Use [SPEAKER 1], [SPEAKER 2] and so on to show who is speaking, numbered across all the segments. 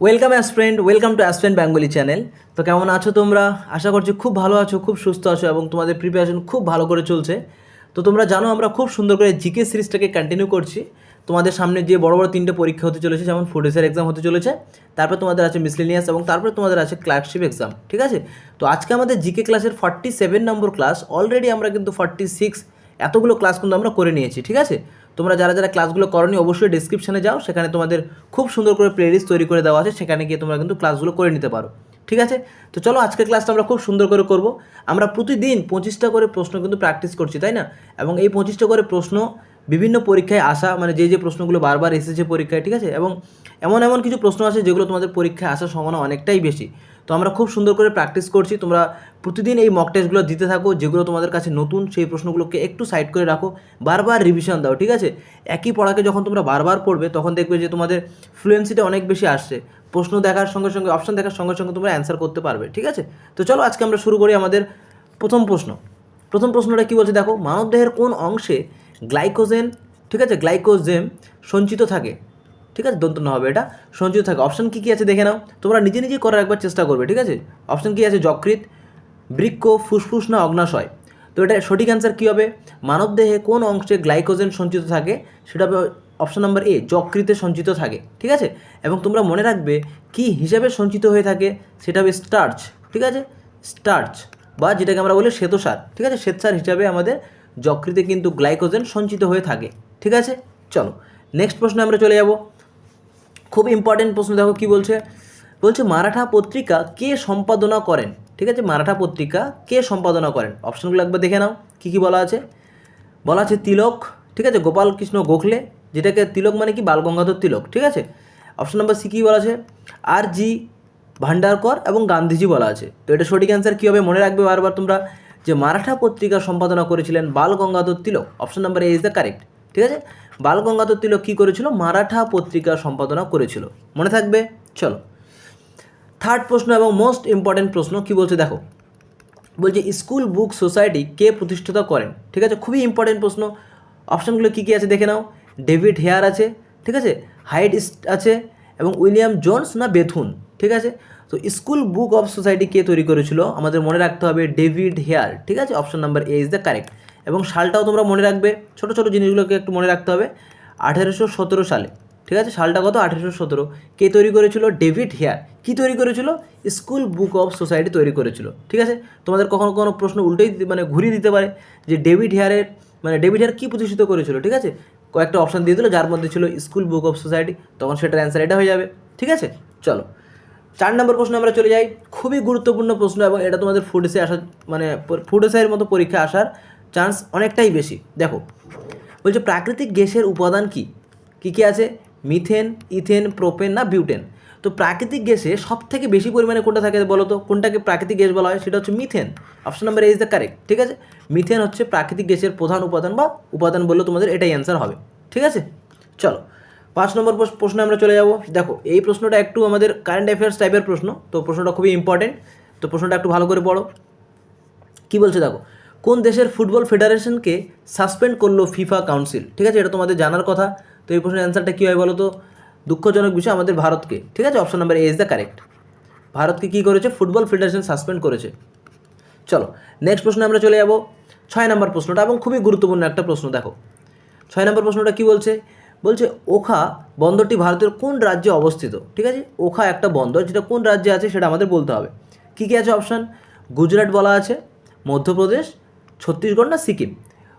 [SPEAKER 1] Welcome Asfriend welcome to Asfriend Bengali channel তো কেমন আছো তোমরা? আশা করছি খুব ভালো আছো, খুব সুস্থ আছো এবং তোমাদের প্রিপারেশন খুব ভালো করে চলছে। তো তোমরা জানো আমরা খুব সুন্দর করে জিকে সিরিজটাকে কন্টিনিউ করছি। তোমাদের সামনে যে বড় বড় তিনটে পরীক্ষা হতে চলেছে, যেমন ফুডেসের এক্সাম হতে চলেছে, তারপর তোমাদের আছে মিসলিনিয়াস এবং তারপরে তোমাদের আছে ক্লার্কশিপ এক্সাম ঠিক আছে? তো আজকে আমাদের জিকে ক্লাসের forty seven number class already আমরা কিন্তু ফর্টি সিক্স এতগুলো ক্লাস কিন্তু আমরা করে নিয়েছি, ঠিক আছে? তোমরা যারা যারা ক্লাসগুলো করনি, অবশ্যই ডিসক্রিপশানে যাও। সেখানে তোমাদের খুব সুন্দর করে প্লেলিস্ট তৈরি করে দেওয়া আছে। সেখানে গিয়ে তোমরা কিন্তু ক্লাসগুলো করে নিতে পারো। ঠিক আছে? তো চলো, আজকের ক্লাসটা আমরা খুব সুন্দর করে করব। আমরা প্রতিদিন পঁচিশটা করে প্রশ্ন কিন্তু প্র্যাকটিস করছি, তাই না? এবং এই পঁচিশটা করে প্রশ্ন বিভিন্ন পরীক্ষায় আসা মানে যে যে প্রশ্নগুলো বারবার এসেছে পরীক্ষায়, ঠিক আছে? এবং এমন এমন কিছু প্রশ্ন আছে যেগুলো তোমাদের পরীক্ষায় আসার সম্ভাবনা অনেকটাই বেশি। তো আমরা খুব সুন্দর করে প্র্যাকটিস করছি। তোমরা প্রতিদিন এই মক টেস্টগুলো দিতে থাকো, যেগুলো তোমাদের কাছে নতুন, সেই প্রশ্নগুলোকে একটু সাইড করে রাখো। বারবার রিভিশন দাও, ঠিক আছে? একই পড়াকে যখন তোমরা বারবার পড়বে, তখন দেখবে যে তোমাদের ফ্লুয়েন্সিটা অনেক বেশি আসছে। প্রশ্ন দেখার সঙ্গে সঙ্গে অপশন দেখার সঙ্গে সঙ্গে তোমরা অ্যান্সার করতে পারবে, ঠিক আছে? তো চলো আজকে আমরা শুরু করি আমাদের প্রথম প্রশ্ন। প্রথম প্রশ্নটা কী বলছে দেখো, মানবদেহের কোন অংশে গ্লাইকোজেন ঠিক আছে? গ্লাইকোজেম সঞ্চিত থাকে। ঠিক আছে? দন্ত না হবে এটা। সঞ্চিত থাকে। অপশান কী কী আছে দেখে নাও। তোমরা নিজে নিজে করার একবার চেষ্টা করবে, ঠিক আছে? অপশান কী আছে? যকৃত বৃক্ক ফুসফুস না অগ্নাশয়। তো এটা সঠিক অ্যান্সার কী হবে? মানবদেহে কোন অংশে গ্লাইকোজেন সঞ্চিত থাকে? সেটা হবে অপশান নাম্বার এ যকৃতে সঞ্চিত থাকে, ঠিক আছে? এবং তোমরা মনে রাখবে কি হিসাবে সঞ্চিত হয়ে থাকে? সেটা হবে স্টার্চ ঠিক আছে? স্টার্চ বা যেটাকে আমরা বলি শ্বেতসার, ঠিক আছে? শ্বেতসার হিসাবে আমাদের যকৃতে কিন্তু গ্লাইকোজেন সঞ্চিত হয়ে থাকে, ঠিক আছে? চলো নেক্সট প্রশ্নে আমরা চলে যাব। খুব ইম্পর্টেন্ট প্রশ্ন, দেখো কি বলছে? বলছে, মারাঠা পত্রিকা কে সম্পাদনা করেন? ঠিক আছে, মারাঠা পত্রিকা কে সম্পাদনা করেন? অপশনগুলো একবার দেখে নাও, কী কী বলা আছে। বলা আছে তিলক, ঠিক আছে গোপাল কৃষ্ণ গোখলে, যেটাকে তিলক মানে কি? বালগঙ্গাধর তিলক, ঠিক আছে? অপশন নাম্বার সি কী বলা আছে? আর জি ভান্ডারকর এবং গান্ধীজি বলা আছে। তো এটা সঠিক অ্যান্সার কী হবে? মনে রাখবে বারবার তোমরা যে মারাঠা পত্রিকা সম্পাদনা করেছিলেন Bal Gangadhar Tilak. Option number A is the correct ঠিক আছে? বাল গঙ্গাধর তিলক কী করেছিল? মারাঠা পত্রিকা সম্পাদনা করেছিল। মনে থাকবে? চলো। থার্ড প্রশ্ন এবং মোস্ট ইম্পর্ট্যান্ট প্রশ্ন কি বলছে? দেখো। বলছে স্কুল বুক সোসাইটি কে প্রতিষ্ঠিত করেন? ঠিক আছে? খুবই ইম্পর্টেন্ট প্রশ্ন। অপশানগুলো কী কী আছে দেখে নাও। ডেভিড হেয়ার আছে, ঠিক আছে? হাইড আছে এবং উইলিয়াম জোনস না বেথুন, ঠিক আছে? তো স্কুল বুক অফ সোসাইটি কে তৈরি করেছিল? আমাদের মনে রাখতে হবে ডেভিড হেয়ার, ঠিক আছে? Option number A is the correct. এবং সালটাও তোমরা মনে রাখবে, ছোটো ছোটো জিনিসগুলোকে একটু মনে রাখতে হবে। আঠেরোশো সতেরো সালে, ঠিক আছে? সালটা কত? আঠেরোশো সতেরো। কে তৈরি করেছিল? David Hare. কি তৈরি করেছিল? স্কুল বুক অফ সোসাইটি তৈরি করেছিল, ঠিক আছে? তোমাদের কখনো কোনো প্রশ্ন উল্টেই মানে ঘুরিয়ে দিতে পারে যে ডেভিড হেয়ারের মানে ডেভিড হেয়ার কী প্রতিষ্ঠিত করেছিল, ঠিক আছে? কয়েকটা অপশান দিয়ে দিল, যার মধ্যে ছিল স্কুল বুক অফ সোসাইটি, তখন সেটার অ্যান্সার এটা হয়ে যাবে, ঠিক আছে? চলো। চার নম্বর প্রশ্ন আমরা চলে যাই। খুবই গুরুত্বপূর্ণ প্রশ্ন এবং এটা তোমাদের ফুড এসে আসার মানে ফুড এসের মতো পরীক্ষা আসার চান্স অনেকটাই বেশি। দেখো, বলছে প্রাকৃতিক গ্যাসের উপাদান কি? কী কী আছে? মিথেন, ইথেন, প্রোপেন না বিউটেন? তো প্রাকৃতিক গ্যাসে সব থেকে বেশি পরিমাণে কোনটা থাকে বলো তো? কোনটাকে প্রাকৃতিক গ্যাস বলা হয়? সেটা হচ্ছে methane. Option number A is the correct ঠিক আছে? মিথেন হচ্ছে প্রাকৃতিক গ্যাসের প্রধান উপাদান বা উপাদান বললে তোমাদের এটাই অ্যান্সার হবে, ঠিক আছে? চলো, পাঁচ নম্বর প্রশ- প্রশ্নে আমরা চলে যাব। দেখো, এই প্রশ্নটা একটু আমাদের কারেন্ট অ্যাফেয়ার্স টাইপের প্রশ্ন, তো প্রশ্নটা খুবই ইম্পর্টেন্ট তো প্রশ্নটা একটু ভালো করে পড়ো। কি বলছে দেখো? কোন দেশের ফুটবল ফেডারেশনকে সাসপেন্ড করল ফিফা কাউন্সিল? ঠিক আছে, এটা তোমাদের জানার কথা। তো এই প্রশ্নের অ্যান্সারটা কী হয় বলো তো দুঃখজনক বিষয় আমাদের ভারতকে। ঠিক আছে option number A is the correct ভারতকে কী করেছে? ফুটবল ফেডারেশন সাসপেন্ড করেছে। চলো নেক্সট প্রশ্নে আমরা চলে যাব। ছয় নম্বর প্রশ্নটা, এবং খুবই গুরুত্বপূর্ণ একটা প্রশ্ন, দেখো। ছয় নম্বর প্রশ্নটা কি বলছে? বলছে, ওখা বন্দরটি ভারতের কোন রাজ্যে অবস্থিত? ঠিক আছে, ওখা একটা বন্দর, যেটা কোন রাজ্যে আছে সেটা আমাদের বলতে হবে। কী কী আছে অপশান গুজরাট বলা আছে, মধ্যপ্রদেশ ছত্তিশগড় না সিকিম?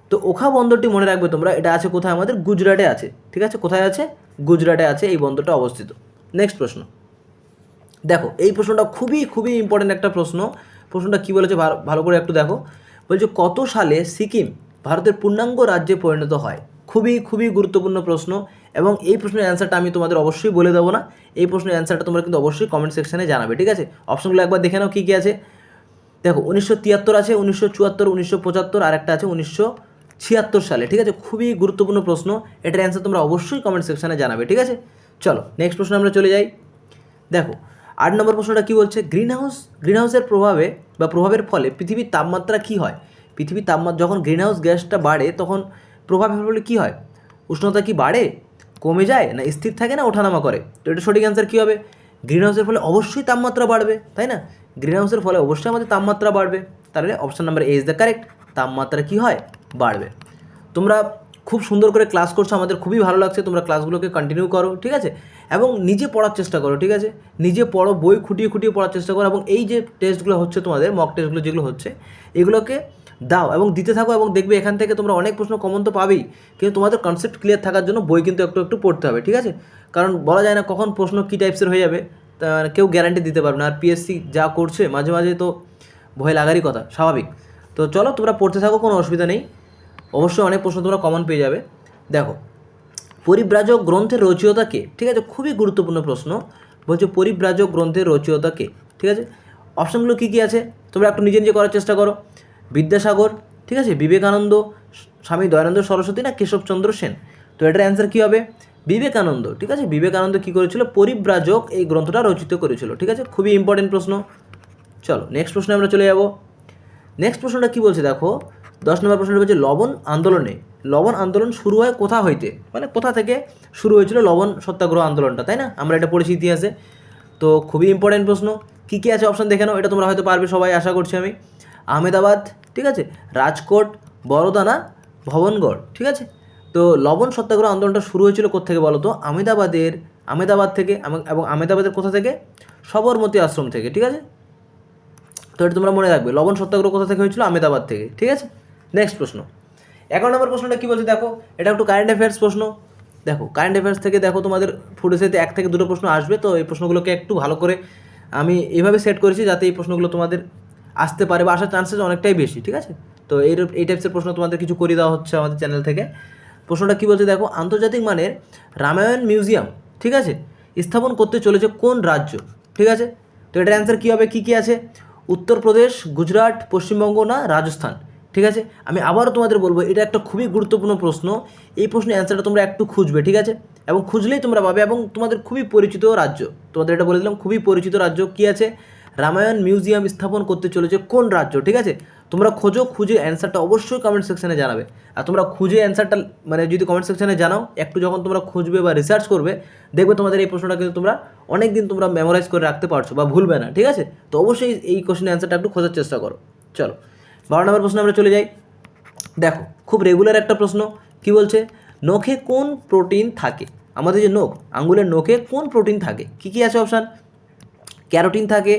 [SPEAKER 1] তো ওখা বন্দরটি মনে রাখবে তোমরা, এটা আছে কোথায় আমাদের? গুজরাটে আছে। ঠিক আছে? কোথায় আছে? গুজরাটে আছে এই বন্দরটা অবস্থিত। নেক্সট প্রশ্ন। দেখো, এই প্রশ্নটা খুবই খুবই ইম্পর্টেন্ট একটা প্রশ্ন। প্রশ্নটা কী বলেছে? ভালো- করে একটু দেখো। বলছে, কত সালে সিকিম ভারতের পূর্ণাঙ্গ রাজ্যে পরিণত হয়? খুবই খুবই গুরুত্বপূর্ণ প্রশ্ন এবং এই প্রশ্নের অ্যান্সারটা আমি তোমাদের অবশ্যই বলে দেবো না। এই প্রশ্নের অ্যান্সারটা তোমরা কিন্তু অবশ্যই কমেন্ট সেকশানে জানাবে। ঠিক আছে? অপশনগুলো একবার দেখে নাও কী কী আছে। দেখো, উনিশশো তিয়াত্তর আছে, উনিশশো চুয়াত্তর, উনিশশো পঁচাত্তর আর একটা আছে উনিশশো ছিয়াত্তর সালে, ঠিক আছে? খুবই গুরুত্বপূর্ণ প্রশ্ন, এটার অ্যান্সার তোমরা অবশ্যই কমেন্ট সেকশানে জানাবে, ঠিক আছে? চলো নেক্সট প্রশ্ন আমরা চলে যাই। দেখো, আট নম্বর প্রশ্নটা কী বলছে? গ্রিন হাউস গ্রিন হাউসের প্রভাবে বা প্রভাবের ফলে পৃথিবীর তাপমাত্রা কী হয়? পৃথিবীর তাপমাত্রা যখন গ্রিন হাউস গ্যাসটা বাড়ে, তখন প্রভাবের ফলে কী হয়? উষ্ণতা কি বাড়ে? কমে যায় না স্থির থাকে না ওঠানামা করে? তো এটা সঠিক অ্যান্সার কী হবে? গ্রিন হাউসের ফলে অবশ্যই তাপমাত্রা বাড়বে, তাই না? গ্রিন হাউসের ফলে অবশ্যই আমাদের তাপমাত্রা বাড়বে। তাহলে option number A is the correct তাপমাত্রা কী হয়? বাড়বে। তোমরা খুব সুন্দর করে ক্লাস করছ, আমাদের খুবই ভালো লাগছে। তোমরা ক্লাসগুলোকে কন্টিনিউ করো, ঠিক আছে? এবং নিজে পড়ার চেষ্টা করো, ঠিক আছে? নিজে পড়ো, বই খুঁটিয়ে খুঁটিয়ে পড়ার চেষ্টা করো এবং এই যে টেস্টগুলো হচ্ছে তোমাদের মক টেস্টগুলো যেগুলো হচ্ছে, এগুলোকে দাও এবং দিতে থাকো এবং দেখবে এখান থেকে তোমরা অনেক প্রশ্ন কমন তো পাবেই। কিন্তু তোমাদের কনসেপ্ট ক্লিয়ার থাকার জন্য বই কিন্তু একটু একটু পড়তে হবে, ঠিক আছে? কারণ বলা যায় না কখন প্রশ্ন কী টাইপসের হয়ে যাবে। কেউ গ্যারান্টি দিতে পারবে না। আর পিএসসি যা করছে, মাঝে মাঝে তো ভয় লাগারই কথা, স্বাভাবিক। তো চলো, তোমরা পড়তে থাকো, কোনো অসুবিধা নেই। অবশ্যই অনেক প্রশ্ন তোমরা কমন পেয়ে যাবে। দেখো, পরিব্রাজক গ্রন্থের রচয়িতা কে? ঠিক আছে, খুবই গুরুত্বপূর্ণ প্রশ্ন। বলছে পরিব্রাজক গ্রন্থের রচয়িতা কে? ঠিক আছে অপশানগুলো কী কী আছে? তোমরা একটু নিজে নিজে করার চেষ্টা করো। বিদ্যাসাগর, ঠিক আছে, বিবেকানন্দ, স্বামী দয়ানন্দ সরস্বতী না কেশবচন্দ্র সেন? তো এটার অ্যান্সার কী হবে? বিবেকানন্দ, ঠিক আছে? বিবেকানন্দ কী করেছিল? পরিব্রাজক এই গ্রন্থটা রচিত করেছিল, ঠিক আছে? খুবই ইম্পর্টেন্ট প্রশ্ন। চলো নেক্সট প্রশ্নে আমরা চলে যাব। নেক্সট প্রশ্নটা কী বলছে দেখো? দশ নম্বর প্রশ্নটা বলছে, লবণ আন্দোলনে, লবণ আন্দোলন শুরু হয় কোথা হইতে? মানে কোথা থেকে শুরু হয়েছিল লবণ সত্যাগ্রহ আন্দোলনটা, তাই না? আমরা এটা পড়েছি ইতিহাসে। তো খুবই ইম্পর্টেন্ট প্রশ্ন। কী কী আছে অপশান দেখে নাও, এটা তোমরা হয়তো পারবে সবাই, আশা করছি আমি। আহমেদাবাদ, ঠিক আছে? রাজকোট, বড়দানা, ভবনগড়, ঠিক আছে? তো লবণ সত্যাগ্রহ আন্দোলনটা শুরু হয়েছিল কোথেকে বলো তো? আহমেদাবাদের আমেদাবাদ থেকে এবং- আহমেদাবাদের কোথা থেকে? সবরমতী আশ্রম থেকে, ঠিক আছে? তো এটা তোমরা মনে রাখবে, লবণ সত্যাগ্রহ কোথা থেকে হয়েছিল? আমেদাবাদ থেকে, ঠিক আছে? নেক্সট প্রশ্ন। এগারো নম্বর প্রশ্নটা কী বলছে দেখো? এটা একটু কারেন্ট অ্যাফেয়ার্স প্রশ্ন। দেখো কারেন্ট অ্যাফেয়ার্স থেকে দেখো তোমাদের ফুটেসেতে এক থেকে দুটো প্রশ্ন আসবে, তো এই প্রশ্নগুলোকে একটু ভালো করে আমি এইভাবে সেট করেছি যাতে এই প্রশ্নগুলো তোমাদের আসতে পারে বা আসার চান্সেস অনেকটাই বেশি, ঠিক আছে? তো এই এই টাইপসের প্রশ্ন তোমাদের কিছু করে দেওয়া হচ্ছে আমাদের চ্যানেল থেকে। প্রশ্নটা কী বলছে দেখো, আন্তর্জাতিক মানের রামায়ণ মিউজিয়াম, ঠিক আছে, স্থাপন করতে চলেছে কোন রাজ্য, ঠিক আছে? তো এটার অ্যান্সার কী হবে, কী কী আছে? উত্তরপ্রদেশ, গুজরাট, পশ্চিমবঙ্গ না রাজস্থান, ঠিক আছে? আমি আবারও তোমাদের বলব, এটা একটা খুবই গুরুত্বপূর্ণ প্রশ্ন, এই প্রশ্নের অ্যান্সারটা তোমরা একটু খুঁজবে, ঠিক আছে? এবং খুঁজলেই তোমরা পাবে এবং তোমাদের খুবই পরিচিত রাজ্য, তোমাদের এটা বলে দিলাম, খুবই পরিচিত রাজ্য কী আছে? রামায়ণ মিউজিয়াম স্থাপন করতে চলেছে কোন রাজ্য, ঠিক আছে? তোমরা খোঁজো, খুঁজে অ্যান্সারটা অবশ্যই কমেন্ট সেকশনে জানাবে। আর তোমরা খুঁজে অ্যান্সারটা মানে যদি কমেন্ট সেকশানে জানাও, একটু যখন তোমরা খুঁজবে বা রিসার্চ করবে, দেখবে তোমাদের এই প্রশ্নটা কিন্তু তোমরা অনেক দিন তোমরা মেমোরাইজ করে রাখতে পারছ বা ভুলবে না, ঠিক আছে? তো অবশ্যই এই কোশ্চেনের অ্যান্সারটা একটু খোঁজার চেষ্টা করো। চলো, বারো নম্বর প্রশ্ন আমরা চলে যাই। দেখো, খুব রেগুলার একটা প্রশ্ন, কি বলছে? নখে কোন প্রোটিন থাকে? আমাদের যে নখ, আঙ্গুলের নখে কোন প্রোটিন থাকে? কি কি আছে অপশান ক্যারোটিন থাকে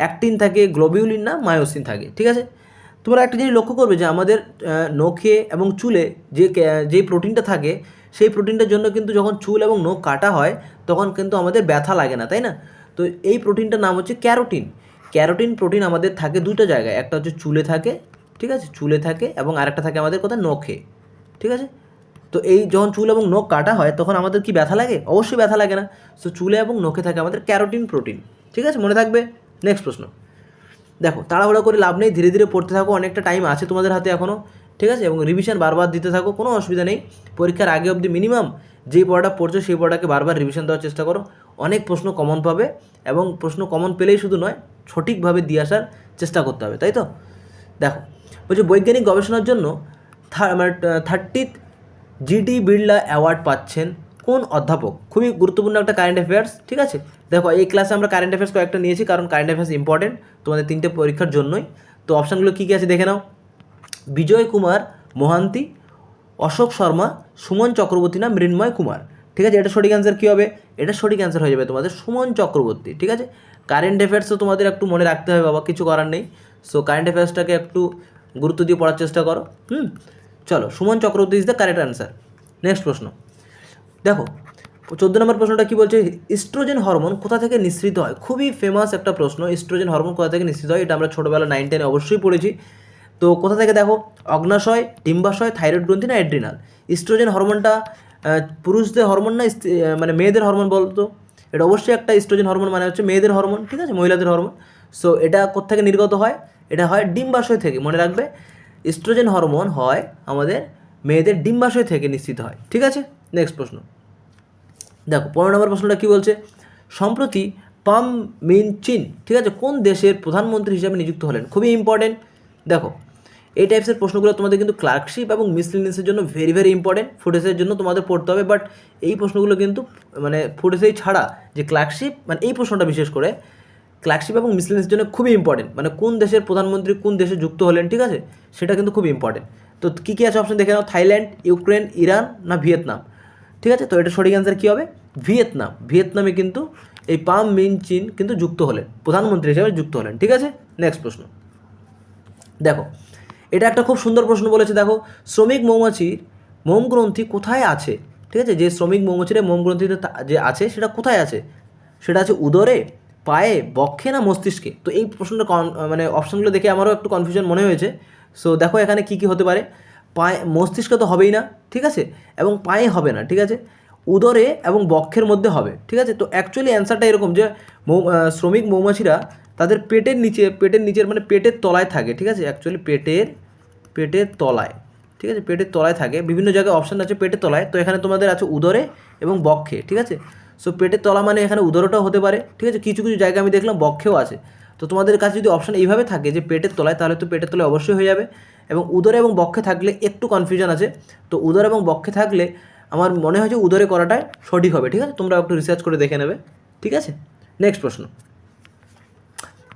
[SPEAKER 1] অ্যাক্টিন থাকে, গ্লোবিউলিন না, মায়োসিন থাকে, ঠিক আছে? তোমরা একটা জিনিস লক্ষ্য করবে যে আমাদের নখে এবং চুলে যে যে প্রোটিনটা থাকে, সেই প্রোটিনটার জন্য কিন্তু যখন চুল এবং নখ কাটা হয়, তখন কিন্তু আমাদের ব্যথা লাগে না, তাই না? তো এই প্রোটিনটার নাম হচ্ছে ক্যারোটিন। ক্যারোটিন প্রোটিন আমাদের থাকে দুটো জায়গায়, একটা হচ্ছে চুলে থাকে, ঠিক আছে? চুলে থাকে এবং আরেকটা থাকে আমাদের কোথায়? নখে, ঠিক আছে? তো এই যখন চুল এবং নখ কাটা হয়, তখন আমাদের কি ব্যথা লাগে? অবশ্যই ব্যথা লাগে না। সো চুলে এবং নখে থাকে আমাদের ক্যারোটিন প্রোটিন, ঠিক আছে? মনে থাকবে? নেক্সট প্রশ্ন। দেখো, তাড়াহুড়া করে লাভ নেই, ধীরে ধীরে পড়তে থাকো, অনেকটা টাইম আছে তোমাদের হাতে এখনও ঠিক আছে? এবং রিভিশন বারবার দিতে থাকো, কোনো অসুবিধা নেই। পরীক্ষার আগে অবধি মিনিমাম যেই পড়াটা পড়ছো, সেই পড়াটাকে বারবার রিভিশন দেওয়ার চেষ্টা করো। অনেক প্রশ্ন কমন পাবে, এবং প্রশ্ন কমন পেলেই শুধু নয়, সঠিকভাবে দিয়ে আসার চেষ্টা করতে হবে, তাই তো? দেখো, বলছি, বৈজ্ঞানিক গবেষণার জন্য মানে থার্টিথ জিডি বিড়লা অ্যাওয়ার্ড পাচ্ছেন কোন অধ্যাপক? খুবই গুরুত্বপূর্ণ একটা কারেন্ট অ্যাফেয়ার্স ঠিক আছে? দেখো, এই ক্লাসে আমরা কারেন্ট অ্যাফেয়ার্স কয়েকটা নিয়েছি, কারণ কারেন্ট অ্যাফেয়ার্স ইম্পর্টেন্ট তোমাদের তিনটে পরীক্ষার জন্যই। তো অপশানগুলো কী কী আছে দেখে নাও। বিজয় কুমার, মোহান্তি, অশোক শর্মা, সুমন চক্রবর্তী না মৃন্ময় কুমার। ঠিক আছে, এটা সঠিক অ্যান্সার কী হবে? এটা সঠিক অ্যান্সার হয়ে যাবে তোমাদের সুমন চক্রবর্তী, ঠিক আছে? কারেন্ট অ্যাফেয়ার্সও তোমাদের একটু মনে রাখতে হবে বাবা, কিছু করার নেই। সো কারেন্ট অ্যাফেয়ার্সটাকে একটু গুরুত্ব দিয়ে পড়ার চেষ্টা করো। হুম? চলো, Suman Chakraborty is the correct answer next প্রশ্ন। দেখো চোদ্দ নম্বর প্রশ্নটা কি বলছে? ইস্ট্রোজেন হরমোন কোথা থেকে নিঃসৃত হয়? খুবই ফেমাস একটা প্রশ্ন। ইস্ট্রোজেন হরমোন কোথা থেকে নিঃসৃত হয়? এটা আমরা ছোটোবেলা নাইন টেনে অবশ্যই পড়েছি। তো কোথা থেকে দেখো? অগ্নাশয়, ডিম্বাশয় থাইরয়েড গ্রন্থি না অ্যাড্রিনাল ইস্ট্রোজেন হরমোনটা পুরুষদের হরমোন না মানে মেয়েদের হরমোন বলতো? এটা অবশ্যই একটা ইস্ট্রোজেন হরমোন মানে হচ্ছে মেয়েদের হরমোন, ঠিক আছে? মহিলাদের হরমোন। সো এটা কোথেকে নির্গত হয়? এটা হয় ডিম্বাশয় থেকে, মনে রাখবে? ইস্ট্রোজেন হরমোন হয় আমাদের মেয়েদের ডিম্বাশয় থেকে নিশ্চিত হয়, ঠিক আছে? নেক্সট প্রশ্ন। দেখো, পনেরো নম্বর প্রশ্নটা কী বলছে? সম্প্রতি পাম মিন চিন, ঠিক আছে, কোন দেশের প্রধানমন্ত্রী হিসাবে নিযুক্ত হলেন? খুবই ইম্পর্টেন্ট দেখো, এই টাইপসের প্রশ্নগুলো তোমাদের কিন্তু ক্লার্কশিপ এবং মিসলিনিয়াসের জন্য ভেরি ভেরি ইম্পর্টেন্ট ফুটেজের জন্য তোমাদের পড়তে হবে বাট এই প্রশ্নগুলো কিন্তু মানে ফুটেজেই ছাড়া যে ক্লার্কশিপ মানে এই প্রশ্নটা বিশেষ করে ক্লার্কশিপ এবং মিসলিনিয়াসের জন্য খুবই ইম্পর্টেন্ট মানে কোন দেশের প্রধানমন্ত্রী কোন দেশে যুক্ত হলেন, ঠিক আছে? সেটা কিন্তু খুব ইম্পর্টেন্ট তো কী কী আছে অপশন দেখে নাও? থাইল্যান্ড, ইউক্রেন, ইরান না ভিয়েতনাম? ঠিক আছে? তো এটা সঠিক অ্যান্সার কী হবে? ভিয়েতনাম। ভিয়েতনামে কিন্তু এই পাম মিন চিন কিন্তু যুক্ত হলেন। প্রধানমন্ত্রী হিসেবে যুক্ত হলেন। ঠিক আছে? নেক্সট প্রশ্ন। দেখো, এটা একটা খুব সুন্দর প্রশ্ন বলেছে, দেখো। শ্রমিক মৌমাছির মোম গ্রন্থি কোথায় আছে? ঠিক আছে? যে শ্রমিক মৌমাছির মোম গ্রন্থিতে যে আছে, সেটা কোথায় আছে? সেটা আছে উদরে, পায়ে, বক্ষে না মস্তিষ্কে? তো এই প্রশ্নটা মানে অপশনগুলো দেখে আমারও একটু কনফিউশন মনে হয়েছে। সো দেখো এখানে কি কি হতে পারে? পায়ে, মস্তিষ্কে তো হবেই না, ঠিক আছে? এবং পায়ে হবে না, ঠিক আছে? উদরে এবং বক্ষের মধ্যে হবে, ঠিক আছে? তো অ্যাকচুয়ালি অ্যান্সারটা এরকম যে শ্রমিক মৌমাছিরা তাদের পেটের নিচে, পেটের নিচের মানে পেটের তলায় থাকে, ঠিক আছে? অ্যাকচুয়ালি পেটের পেটের তলায়, ঠিক আছে? পেটের তলায় থাকে। বিভিন্ন জায়গায় অপশান আছে পেটের তলায়। তো এখানে তোমাদের আছে উদরে এবং বক্ষে, ঠিক আছে? সো পেটের তলা মানে এখানে উদরটাও হতে পারে, ঠিক আছে? কিছু কিছু জায়গায় আমি দেখলাম বক্ষেও আছে। তো তোমাদের কাছে যদি অপশান এইভাবে থাকে যে পেটের তলায়, তাহলে তো পেটের তলায় অবশ্যই হয়ে যাবে। এবং উদরে এবং বক্ষে থাকলে একটু কনফিউশন আছে। তো উদর এবং বক্ষে থাকলে আমার মনে হয় যে উদরে করাটাই সঠিক হবে, ঠিক আছে? তোমরা একটু রিসার্চ করে দেখে নেবে, ঠিক আছে? নেক্সট প্রশ্ন।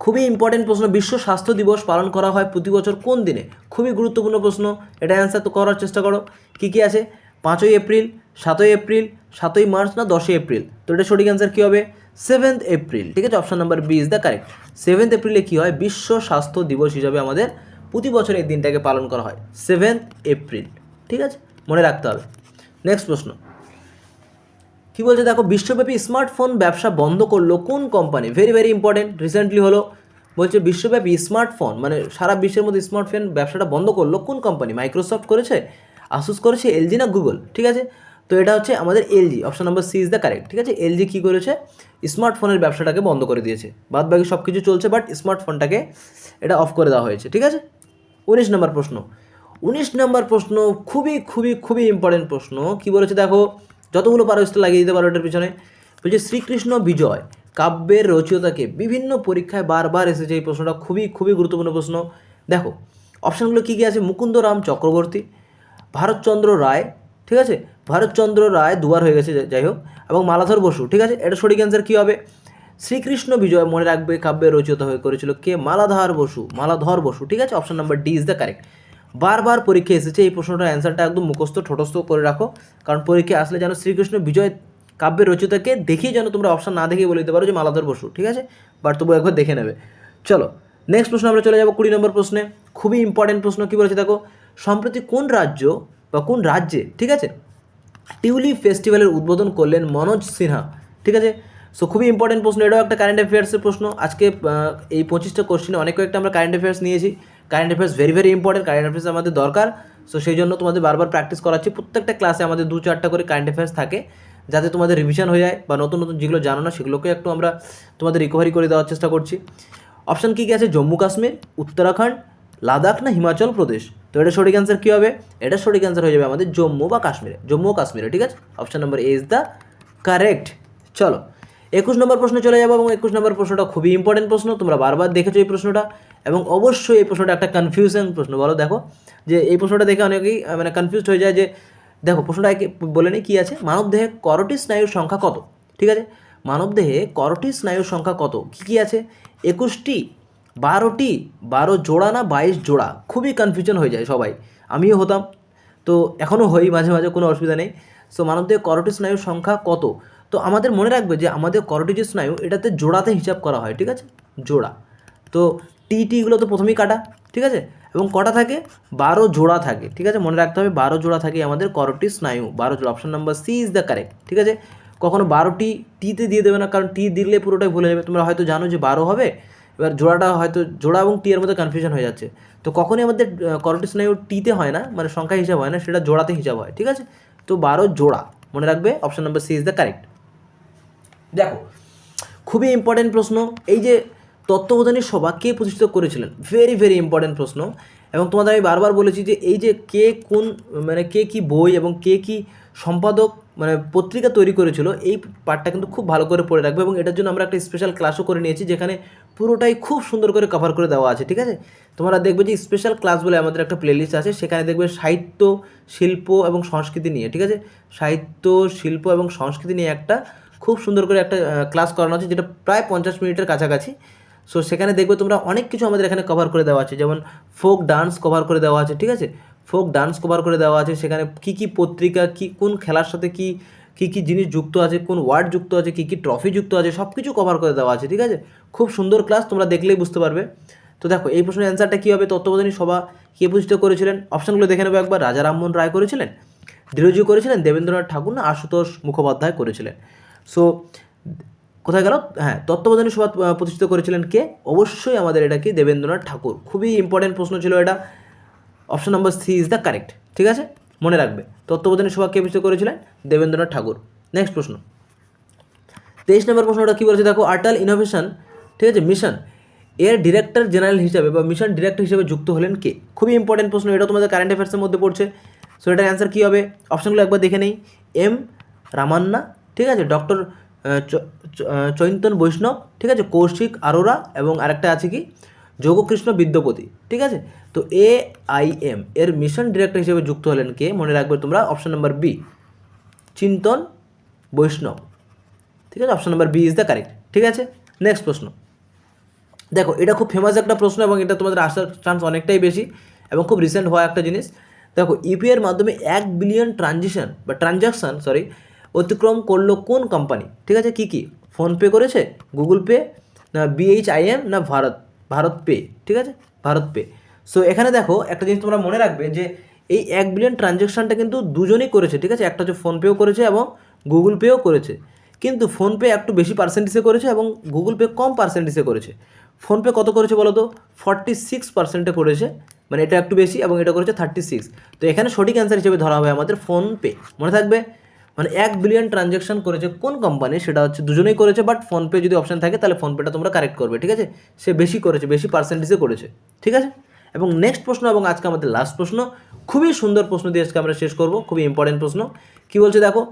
[SPEAKER 1] খুবই ইম্পর্টেন্ট প্রশ্ন, বিশ্ব স্বাস্থ্য দিবস পালন করা হয় প্রতি বছর কোন দিনে? খুবই গুরুত্বপূর্ণ প্রশ্ন, এটা অ্যান্সার তো করার চেষ্টা করো। কী কী আছে? পাঁচই এপ্রিল, সাতই এপ্রিল, সাতই মার্চ না দশই এপ্রিল? তো এটা সঠিক অ্যান্সার কী হবে? সেভেন্থ এপ্রিল, ঠিক আছে? Option number B is the correct seventh এপ্রিলে কী হয়? বিশ্ব স্বাস্থ্য দিবস হিসাবে আমাদের প্রতি বছর এই দিনটাকে পালন করা হয়। সেভেন্থ এপ্রিল ঠিক আছে? মনে রাখতে হবে। নেক্সট প্রশ্ন। কি বলছে? দেখো, বিশ্বব্যাপী স্মার্টফোন ব্যবসা বন্ধ করল কোন company very very important recently হলো, বলছে বিশ্বব্যাপী স্মার্টফোন মানে সারা বিশ্বের মধ্যে স্মার্টফোন ব্যবসাটা বন্ধ করল কোন কোম্পানি মাইক্রোসফট করেছে আসুস করেছে এলজি না গুগল ঠিক আছে? তো এটা হচ্ছে আমাদের LG option number C is the correct ঠিক আছে? এলজি কী করেছে? স্মার্টফোনের ব্যবসাটাকে বন্ধ করে দিয়েছে। বাদ বাকি সব কিছু চলছে বাট স্মার্টফোনটাকে এটা অফ করে দেওয়া হয়েছে, ঠিক আছে? উনিশ নম্বর প্রশ্ন। উনিশ নম্বর প্রশ্ন খুবই খুবই খুবই ইম্পর্টেন্ট প্রশ্ন। কি বলেছে দেখো? যতগুলো পারো স্টার লাগিয়ে দিতে পারো এটার পিছনে। বলছে, শ্রীকৃষ্ণ বিজয় কাব্যের রচয়িতাকে বিভিন্ন পরীক্ষায় বারবার এসেছে। এই প্রশ্নটা খুবই খুবই গুরুত্বপূর্ণ প্রশ্ন। দেখো, অপশানগুলো কী কী আছে? মুকুন্দরাম চক্রবর্তী, ভারতচন্দ্র রায়, ঠিক আছে? ভারতচন্দ্র রায় দুবার হয়ে গেছে, যাই হোক, এবং মালাধর বসু, ঠিক আছে? এটা সঠিক অ্যান্সার কী হবে? শ্রীকৃষ্ণ বিজয় মনে রাখবে কাব্যের রচিত হয়ে করেছিল কে? মালাধার বসু, মালাধর বসু, ঠিক আছে? Option number D is the correct বারবার পরীক্ষা এসেছে, এই প্রশ্নটার অ্যান্সারটা একদম মুখস্থ, ঠোটস্থ করে রাখো। কারণ পরীক্ষায় আসলে যেন শ্রীকৃষ্ণ বিজয় কাব্যের রচিতাকে দেখেই যেন তোমরা অপশন না দেখেই বলে দিতে পারো যে মালাধর বসু, ঠিক আছে? বাট তবু একবার দেখে নেবে। চলো নেক্সট প্রশ্ন আমরা চলে যাব কুড়ি নম্বর প্রশ্নে। খুবই ইম্পর্টেন্ট প্রশ্ন, কী বলেছে দেখো? সম্প্রতি কোন রাজ্য বা কোন রাজ্যে, ঠিক আছে? টিউলিপ ফেস্টিভ্যালের উদ্বোধন করলেন মনোজ সিনহা, ঠিক আছে? সো খুবই ইম্পর্টেন্ট প্রশ্ন, এটাও একটা কারেন্ট অ্যাফেয়ার্সের প্রশ্ন। আজকে এই পঁচিশটা কোশ্চেনে অনেক কয়েকটা আমরা কারেন্ট অ্যাফেয়ার্স নিয়েছি। Current affairs very very important current affairs আমাদের দরকার। সো সেই জন্য তোমাদের বারবার প্র্যাকটিস করাচ্ছি। প্রত্যেকটা ক্লাসে আমাদের দু চারটা করে কারেন্ট অ্যাফেয়ার্স থাকে, যাতে তোমাদের রিভিশন হয়ে যায় বা নতুন নতুন যেগুলো জানো না, সেগুলোকে একটু আমরা তোমাদের রিকভারি করে দেওয়ার চেষ্টা করছি। অপশান কী কী আছে? জম্মু, কাশ্মীর, উত্তরাখণ্ড, লাদাখ না হিমাচল প্রদেশ? তো এটা সঠিক অ্যান্সার কী হবে? এটা সঠিক অ্যান্সার হয়ে যাবে আমাদের জম্মু বা কাশ্মীরে। জম্মু ও কাশ্মীরে, ঠিক আছে? Option number A is the correct চলো একুশ নম্বর প্রশ্ন চলে যাব এবং একুশ নম্বর প্রশ্নটা খুবই ইম্পর্টেন্ট প্রশ্ন। তোমরা বারবার দেখেছ এই প্রশ্নটা এবং অবশ্যই এই প্রশ্নটা একটা কনফিউশন প্রশ্ন। বলো দেখো যে এই প্রশ্নটা দেখে অনেকেই মানে কনফিউজড হয়ে যায় যে, দেখো প্রশ্নটা বলে নেই কী আছে? মানবদেহে করটি স্নায়ুর সংখ্যা কত? ঠিক আছে? মানবদেহে করটি স্নায়ুর সংখ্যা কত? কী কী আছে? একুশটি, বারোটি, বারো জোড়া না বাইশ জোড়া? খুবই কনফিউশন হয়ে যায় সবাই। আমিও হতাম। তো এখনও হই, মাঝে মাঝে কোনো অসুবিধা নেই। সো মানবদেহে করটি স্নায়ুর সংখ্যা কত? তো আমাদের মনে রাখবে যে আমাদের করটি যে স্নায়ু এটাতে জোড়াতে হিসাব করা হয়, ঠিক আছে? জোড়া। তো টি টিগুলো তো প্রথমেই কাটা, ঠিক আছে? এবং কটা থাকে? বারো জোড়া থাকে, ঠিক আছে? মনে রাখতে হবে বারো জোড়া থাকে আমাদের করটি স্নায়ু বারো জোড়া option number C is the correct ঠিক আছে? কখনো বারোটি টিতে দিয়ে দেবে না, কারণ টি দিলে পুরোটাই ভুলে যাবে। তোমরা হয়তো জানো যে বারো হবে, এবার জোড়াটা হয়তো জোড়া এবং টি এর মধ্যে কনফিউশন হয়ে যাচ্ছে। তো কখনই আমাদের করোটি স্নায়ু টিতে হয় না মানে সংখ্যা হিসাব হয় না, সেটা জোড়াতে হিসাব হয়, ঠিক আছে? তো বারো জোড়া, মনে রাখবে? Option number C is the correct দেখো, খুবই ইম্পর্টেন্ট প্রশ্ন। এই যে তত্ত্বাবধানী সভা কে প্রতিষ্ঠিত করেছিলেন? ভেরি ভেরি ইম্পর্টেন্ট প্রশ্ন। এবং তোমাদের আমি বারবার বলেছি যে এই যে কে কোন মানে কে কি বই এবং কে কি সম্পাদক মানে পত্রিকা তৈরি করেছিল, এই পার্টটা কিন্তু খুব ভালো করে পড়ে রাখবে এবং এটার জন্য আমরা একটা স্পেশাল ক্লাসও করে নিয়েছি, যেখানে পুরোটাই খুব সুন্দর করে কভার করে দেওয়া আছে, ঠিক আছে? তোমরা দেখবে যে স্পেশাল ক্লাস বলে আমাদের একটা প্লেলিস্ট আছে, সেখানে দেখবে সাহিত্য, শিল্প এবং সংস্কৃতি নিয়ে, ঠিক আছে? সাহিত্য, শিল্প এবং সংস্কৃতি নিয়ে একটা খুব সুন্দর করে একটা ক্লাস করানো আছে যেটা প্রায় পঞ্চাশ মিনিটের কাছাকাছি। সো সেখানে দেখবে তোমরা অনেক কিছু আমাদের এখানে কভার করে দেওয়া আছে। যেমন ফোক ডান্স কভার করে দেওয়া আছে, ঠিক আছে? ফোক ডান্স কভার করে দেওয়া আছে। সেখানে কি কি পত্রিকা, কি, কোন খেলার সাথে কি কি কি জিনিস যুক্ত আছে, কোন ওয়ার্ড যুক্ত আছে, কি কি ট্রফি যুক্ত আছে সব কিছু কভার করে দেওয়া আছে, ঠিক আছে? খুব সুন্দর ক্লাস তোমরা দেখলেই বুঝতে পারবে। তো দেখো, এই প্রশ্নের অ্যান্সারটা কী হবে? তত্ত্বাবধানী সভা কে প্রতিষ্ঠিত করেছিলেন? অপশানগুলো দেখে নেব একবার। রাজা রামমোহন রায় করেছিলেন ডিরোজি করেছিলেন, দেবেন্দ্রনাথ ঠাকুর না আশুতোষ মুখোপাধ্যায় করেছিলেন। সো কোথায় গেল? হ্যাঁ তত্ত্বাবধানী সভা প্রতিষ্ঠিত করেছিলেন কে? অবশ্যই আমাদের এটা কি দেবেন্দ্রনাথ ঠাকুর। খুবই ইম্পর্টেন্ট প্রশ্ন ছিল এটা। Option number C is the correct ঠিক আছে? মনে রাখবে। তত্ত্বাবধানী সভা কে প্রতিষ্ঠিত করেছিলেন? দেবেন্দ্রনাথ ঠাকুর। নেক্সট প্রশ্ন। তেইশ নম্বর প্রশ্নটা কী বলেছে? দেখো আটাল ইনোভেশন ঠিক আছে? মিশন এর ডিরেক্টর জেনারেল হিসাবে বা মিশন ডিরেক্টর হিসেবে যুক্ত হলেন কে? খুবই ইম্পর্টেন্ট প্রশ্ন। এটা তোমাদের কারেন্ট অ্যাফেয়ার্সের মধ্যে পড়ছে। সো এটার অ্যান্সার কী হবে? অপশনগুলো একবার দেখে নেই। এম রামান্না ঠিক আছে? ডক্টর চৈন্তন বৈষ্ণব, ঠিক আছে? কৌশিক আরোরা এবং আরেকটা আছে কি? যোগকৃষ্ণ বিদ্যাপতি, ঠিক আছে? তো এ আই এম এর মিশন ডিরেক্টর হিসেবে যুক্ত হলেন কে? মনে রাখবে তোমরা অপশন নাম্বার বি চিন্তন বৈষ্ণব, ঠিক আছে? Option number B is the correct ঠিক আছে? নেক্সট প্রশ্ন, দেখো, এটা খুব ফেমাস একটা প্রশ্ন এবং এটা তোমাদের আসার চান্স অনেকটাই বেশি এবং খুব রিসেন্ট হওয়া একটা জিনিস। দেখো ইউপিআইয়ের মাধ্যমে এক বিলিয়ন ট্রানজিশন বা ট্রানজাকশান সরি অতিক্রম করল কোন কোম্পানি ঠিক আছে, কি কি? ফোনপে করেছে? গুগল পে না বিএইচআইএম না ভারত? ভারত পে ঠিক আছে? ভারত পে সো এখানে দেখো একটা জিনিস তোমরা মনে রাখবে যে এই এক বিলিয়ন ট্রানজ্যাকশানটা কিন্তু দুজনেই করেছে, ঠিক আছে? একটা হচ্ছে ফোনপেও করেছে এবং গুগল পেও করেছে। কিন্তু ফোনপে একটু বেশি পার্সেন্টেজে করেছে এবং গুগল পে কম পার্সেন্টেজে করেছে। ফোনপে কত করেছে বলো তো ফর্টি সিক্স পার্সেন্টে করেছে। মানে এটা একটু বেশি এবং এটা করেছে থার্টি সিক্স তো এখানে সঠিক অ্যান্সার হিসেবে ধরা হবে আমাদের ফোনপে মনে থাকবে? মানে এক বিলিয়ন ট্রানজ্যাকশন করেছে কোন কোম্পানি সেটা হচ্ছে দুজনেই করেছে বাট ফোনপে যদি অপশন থাকে, তাহলে ফোনপেটা তোমরা কারেক্ট করবে, ঠিক আছে? সে বেশি করেছে, বেশি পার্সেন্টেজে করেছে, ঠিক আছে? এবং নেক্সট প্রশ্ন এবং আজকে আমাদের লাস্ট প্রশ্ন, খুবই সুন্দর প্রশ্ন দিয়ে আজকে আমরা শেষ করব, খুবই ইম্পর্টেন্ট প্রশ্ন। কী বলছে দেখো?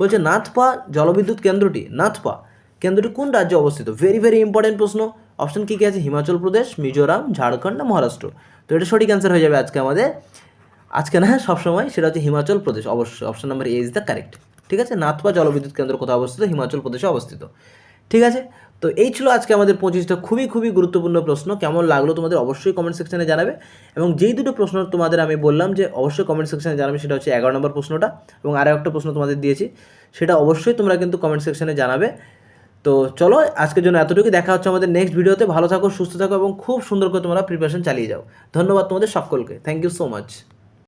[SPEAKER 1] বলছে, নাথপা জলবিদ্যুৎ কেন্দ্রটি, নাথপা কেন্দ্রটি কোন রাজ্যে অবস্থিত? ভেরি ভেরি ইম্পর্টেন্ট প্রশ্ন। অপশন কী কী আছে? হিমাচল প্রদেশ, মিজোরাম, ঝাড়খণ্ড না মহারাষ্ট্র। তো এটা সঠিক অ্যান্সার হয়ে যাবে আজকে আমাদের। আজকে না সবসময় সেটা হচ্ছে হিমাচল প্রদেশ, অবশ্যই option number A is the correct ঠিক আছে? নাথপা জলবিদ্যুৎ কেন্দ্র কোথায় অবস্থিত? হিমাচল প্রদেশে অবস্থিত, ঠিক আছে? তো এই ছিল আজকে আমাদের পঁচিশটা খুবই খুবই গুরুত্বপূর্ণ প্রশ্ন, কেমন লাগল তোমাদের অবশ্যই কমেন্ট সেকশানে জানাবে, এবং যেই দুটো প্রশ্ন তোমাদের আমি বললাম যে অবশ্যই কমেন্ট সেকশানে জানাবে, সেটা হচ্ছে এগারো নম্বর প্রশ্নটা, এবং আরও একটা প্রশ্ন তোমাদের দিয়েছি, সেটা অবশ্যই তোমরা কিন্তু কমেন্ট সেকশনে জানাবে, তো চলো, আজকের জন্য এতটুকু দেখা হচ্ছে আমাদের নেক্সট ভিডিওতে ভালো থাকো, সুস্থ থাকো, এবং খুব সুন্দর করে তোমরা প্রিপারেশন চালিয়ে যাও, ধন্যবাদ তোমাদের সকলকে থ্যাংক ইউ সো মাচ